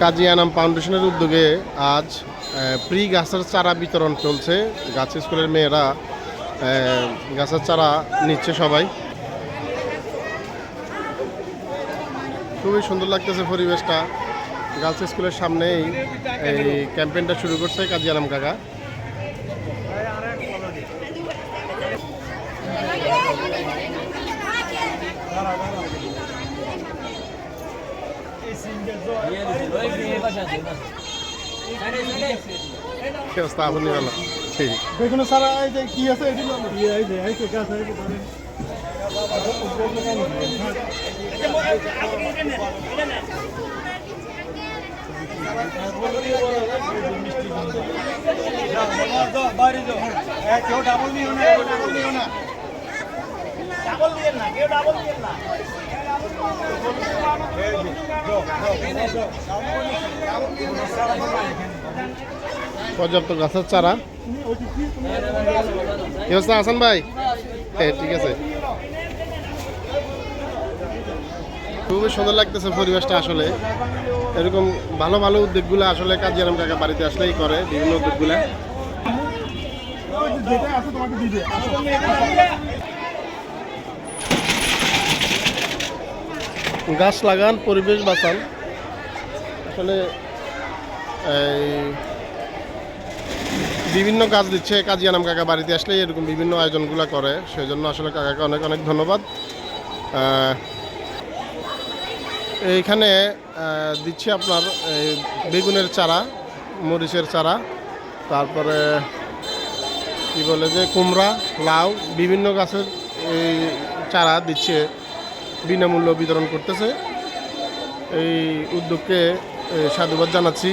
কাজী আনাম ফাউন্ডেশনের উদ্যোগে আজ প্রি গাছের চারা বিতরণ চলছে। গাছ স্কুলের মেয়েরা গাছের চারা নিচ্ছে সবাই। খুবই সুন্দর লাগতেছে পরিবেশটা। গার্লস স্কুলের সামনেই এই ক্যাম্পেইনটা শুরু করছে কাজী আনাম কাকা কি অবস্থা আপনি ভালো ঠিক বেগুন সারা এই যে কি আছে এটি এই যে এই যে গাছ এই যে বাইরে যাও এক কেউ ডাবল নিও না ডাবল নিও না ডাবল দিয়েন না কেউ ডাবল দিয়েন না। এই যে, যাও, যাও, যাও। পর্যাপ্ত গাছের চারা। কি অবস্থা আসান ভাই? হ্যাঁ ঠিক আছে। খুবই সুন্দর লাগতেছে পরিবেশটা আসলে। এরকম ভালো ভালো উদ্যোগগুলো আসলে কাজী আলম কাকা বাড়িতে আসলেই করে বিভিন্ন উদ্যোগগুলো। গাছ লাগান, পরিবেশ বাঁচান। আসলে এই বিভিন্ন কাজ দিচ্ছে কাজী আনাম কাকা বাড়িতে আসলে, এরকম বিভিন্ন আয়োজনগুলো করে। সেই জন্য আসলে কাকাকে অনেক অনেক ধন্যবাদ। এইখানে দিচ্ছে আপনার বেগুনের চারা, মরিচের চারা, তারপরে কি বলে যে, কুমড়া, লাউ, বিভিন্ন গাছের এই চারা দিচ্ছে। বিনামূল্য বিতরণ করতেছে। এই উদ্যোগকে সাধুবাদ জানাচ্ছি।